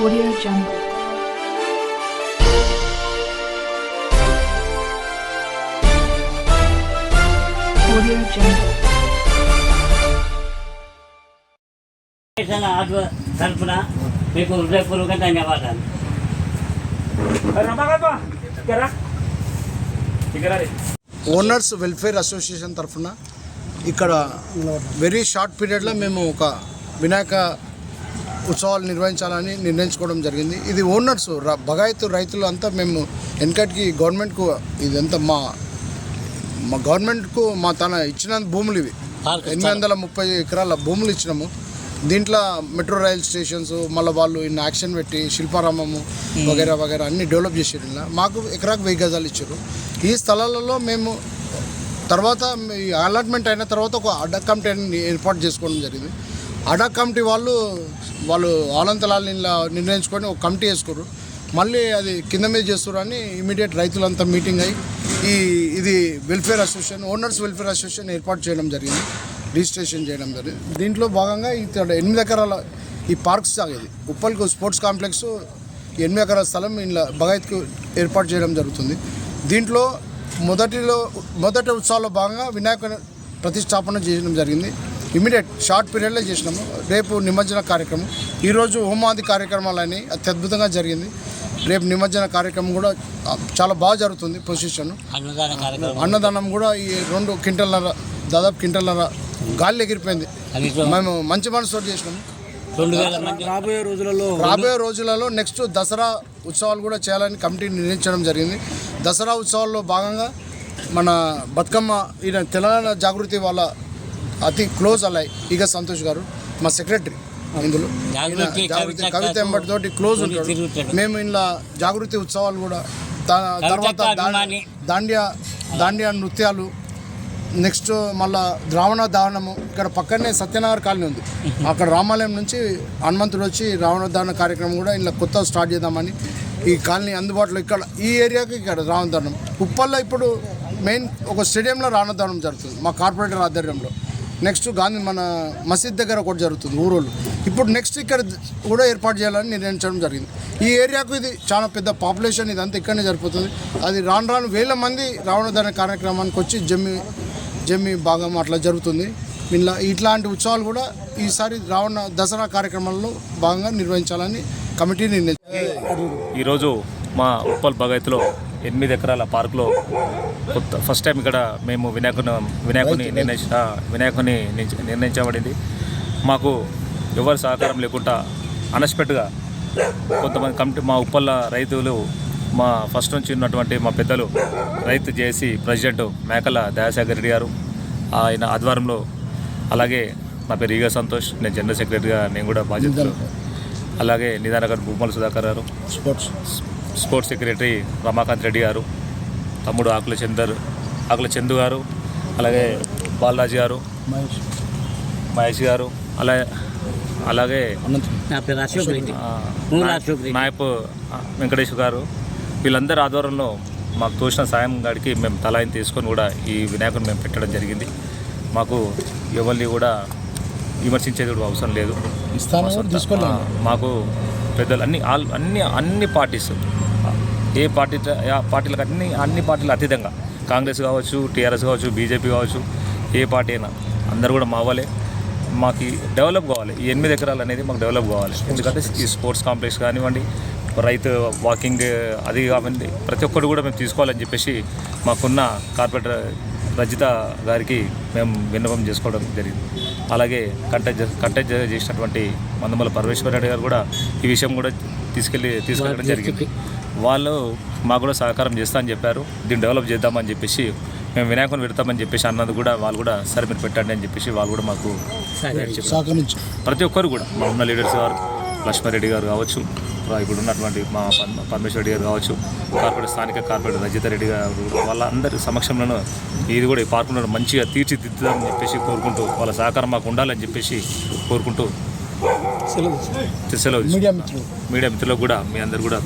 Audio Jungle. Audio Jungle. దేశాల ఆధ్వ తరఫున మీకు హృదయపూర్వక ధన్యవాదాలు రమాకాంత్ ఇక్కడ ఇక్కడ ఓనర్స్ వెల్ఫేర్ అసోసియేషన్ తరఫున ఇక్కడ వెరీ షార్ట్ పీరియడ్లో మేము ఒక వినాయక ఉత్సవాలు నిర్వహించాలని నిర్ణయించుకోవడం జరిగింది. ఇది ఓనర్స్ బగాయతు రైతులు అంతా మేము వెనకటికి గవర్నమెంట్కు ఇదంతా మా మా గవర్నమెంట్కు మా తన ఇచ్చిన భూములు ఇవి. ఎనిమిది వందల ముప్పై ఎకరాల భూములు ఇచ్చినాము. దీంట్లో మెట్రో రైల్ స్టేషన్స్ మళ్ళీ వాళ్ళు ఇన్ని యాక్షన్ పెట్టి శిల్పారామము వగేరా వగేరా అన్ని డెవలప్ చేసారు ఇలా. మాకు ఎకరాకు వెయ్యి గజాలు ఇచ్చారు ఈ స్థలాలలో మేము తర్వాత ఈ అలాట్మెంట్ అయిన తర్వాత ఒక అడ్డా కమిటీని ఏర్పాటు చేసుకోవడం జరిగింది. అడా కమిటీ వాళ్ళు వాళ్ళు ఆలంతలాల్ని ఇలా నిర్ణయించుకొని ఒక కమిటీ వేసుకోరు మళ్ళీ అది కింద మీద చేస్తారని ఇమీడియట్ రైతులంతా మీటింగ్ అయ్యి ఈ ఇది welfare association owners welfare association ఏర్పాటు చేయడం జరిగింది. రిజిస్ట్రేషన్ చేయడం జరిగింది. దీంట్లో భాగంగా ఇక్కడ ఎనిమిది ఎకరాల ఈ పార్క్స్ సాగేది. ఉప్పల్కు స్పోర్ట్స్ కాంప్లెక్స్ ఎనిమిది ఎకరాల స్థలం ఇలా బగాయత్కు ఏర్పాటు చేయడం జరుగుతుంది. దీంట్లో మొదటిలో మొదటి ఉత్సవాల్లో భాగంగా వినాయక ప్రతిష్టాపన చేయడం జరిగింది. ఇమీడియట్ షార్ట్ పీరియడ్లో చేసినాము. రేపు నిమజ్జన కార్యక్రమం. ఈరోజు హోమాది కార్యక్రమాలని అత్యద్భుతంగా జరిగింది. రేపు నిమజ్జన కార్యక్రమం కూడా చాలా బాగా జరుగుతుంది పొజిషన్. అన్నదాన కార్యక్రమం. అన్నదానం కూడా ఈ రెండు క్వింటల్నర దాదాపు క్వింటల్నర గాలి ఎగిరిపోయింది. మేము మంచి మనసుతో చేసినాము. రాబోయే రోజులలో రాబోయే రోజులలో నెక్స్ట్ దసరా ఉత్సవాలు కూడా చేయాలని కమిటీ నిర్ణయించడం జరిగింది. దసరా ఉత్సవాల్లో భాగంగా మన బతుకమ్మ ఈయన తెలంగాణ జాగృతి వాళ్ళ అతి క్లోజ్ అలై ఈగ సంతోష్ గారు మా సెక్రటరీ ఇందులో. జాగృతి, కవిత కవిత ఎంబటి తోటి క్లోజ్ ఉంటాడు. మేము ఇలా జాగృతి ఉత్సవాలు కూడా తర్వాత. దాండియా దాండియా నృత్యాలు. నెక్స్ట్ మళ్ళా ద్రావణ దానము ఇక్కడ పక్కనే సత్యనగర్ కాలనీ ఉంది. అక్కడ రామాలయం నుంచి హనుమంతుడు వచ్చి రావణ దాన కార్యక్రమం కూడా ఇలా కొత్త స్టార్ట్ చేద్దామని ఈ కాలనీ అందుబాటులో ఇక్కడ ఈ ఏరియాకి ఇక్కడ రావణదానం ఉప్పల్లో ఇప్పుడు మెయిన్ ఒక స్టేడియంలో రావణదానం జరుగుతుంది మా కార్పొరేటర్ ఆధ్వర్యంలో. నెక్స్ట్ గాంధీ మన మసీద్ దగ్గర ఒకటి జరుగుతుంది ఊరోళ్ళు. ఇప్పుడు నెక్స్ట్ ఇక్కడ కూడా ఏర్పాటు చేయాలని నిర్ణయించడం జరిగింది. ఈ ఏరియాకు ఇది చాలా పెద్ద పాపులేషన్ ఇదంతా ఇక్కడనే జరిపోతుంది అది రాను రాను వేల మంది రావణదాన కార్యక్రమానికి వచ్చి జమ్మి జమ్మి భాగం అట్లా జరుగుతుంది. ఇలా ఇట్లాంటి ఉత్సవాలు కూడా ఈసారి రావణ దసరా కార్యక్రమాల్లో భాగంగా నిర్వహించాలని కమిటీ నిర్ణయించారు ఈరోజు మా ఉప్పల్ బగాయత్లో ఎనిమిది ఎకరాల పార్కులో కొత్త ఫస్ట్ టైం ఇక్కడ మేము వినాయకుని వినాయకుని నిర్ణయించిన వినాయకుని నిర్- నిర్ణయించబడింది. మాకు ఎవరి సహకారం లేకుండా అన్ఎక్స్పెక్ట్గా కొంతమంది కమిటీ మా ఉప్పల్ల రైతులు మా ఫస్ట్ నుంచి ఉన్నటువంటి మా పెద్దలు రైతు చేసి ప్రెసిడెంట్ మేకల దయాసాగర్ రెడ్డి గారు ఆయన ఆధ్వర్యంలో అలాగే నా పేరు ఈగ సంతోష్ నేను జనరల్ సెక్రటరీగా నేను కూడా బాధ్యతలు అలాగే నిదానగర్ భూమల సుధాకర్ గారు. Sports. Sports secretary Ramakanth Reddy గారు తమ్ముడు ఆకుల చందర్ ఆకుల చందు గారు అలాగే బాలరాజు గారు మహేష్. గారు అలాగే అలాగే నాయప్- వెంకటేష్ గారు వీళ్ళందరి ఆధ్వర్యంలో మాకు తోచిన సాయం గాడికి మేము తలాయిని తీసుకొని కూడా ఈ వినాయకుని మేము పెట్టడం జరిగింది. మాకు ఎవరిని కూడా విమర్శించేది కూడా అవసరం లేదు. మాకు పెద్దలు అన్ని అన్ని అన్ని పార్టీస్. ఏ పార్టీ పార్టీలకు అన్ని అన్ని పార్టీలు అతీతంగా. కాంగ్రెస్ కావచ్చు టీఆర్ఎస్ కావచ్చు బీజేపీ కావచ్చు ఏ పార్టీ అయినా. అందరు కూడా మావాలే మాకు డెవలప్ కావాలి. ఈ ఎనిమిది ఎకరాలు అనేది మాకు డెవలప్ కావాలి. ఎందుకంటే ఈ స్పోర్ట్స్ కాంప్లెక్స్ కానివ్వండి రైతు వాకింగ్ అది కావండి ప్రతి ఒక్కటి కూడా మేము తీసుకోవాలని చెప్పేసి మాకున్న కార్పొరేటర్ రజిత గారికి మేము విన్నపం చేసుకోవడం జరిగింది. అలాగే కంటెక్ట్ కంటెక్ట్ చేసినటువంటి మందమల పరమేశ్వర రెడ్డి గారు కూడా ఈ విషయం కూడా తీసుకెళ్ళి తీసుకెళ్ళడం జరిగింది. వాళ్ళు మాకు కూడా సహకారం చేస్తా అని చెప్పారు. దీన్ని డెవలప్ చేద్దామని చెప్పేసి మేము వినాయకుని పెడతామని చెప్పేసి అన్నది కూడా వాళ్ళు కూడా సరే మీరు పెట్టండి అని చెప్పేసి వాళ్ళు కూడా మాకు ప్రతి ఒక్కరు కూడా మా ఉన్న లీడర్స్ గారు లక్ష్మారెడ్డి గారు కావచ్చు ఇప్పుడు ఉన్నటువంటి మా పరమ- పరమేశ్వర రెడ్డి గారు కావచ్చు కార్పొరేట్ స్థానిక కార్పొరేటర్ రజిత రెడ్డి గారు వాళ్ళందరి సమక్షంలో ఇది కూడా ఈ పార్కులను మంచిగా తీర్చిదిద్దుదామని చెప్పేసి కోరుకుంటూ వాళ్ళ సహకారం మాకు ఉండాలని చెప్పేసి కోరుకుంటూ సెలవు మీడియా మిత్రులు మీడియా మిత్రులకు కూడా మీ అందరు కూడా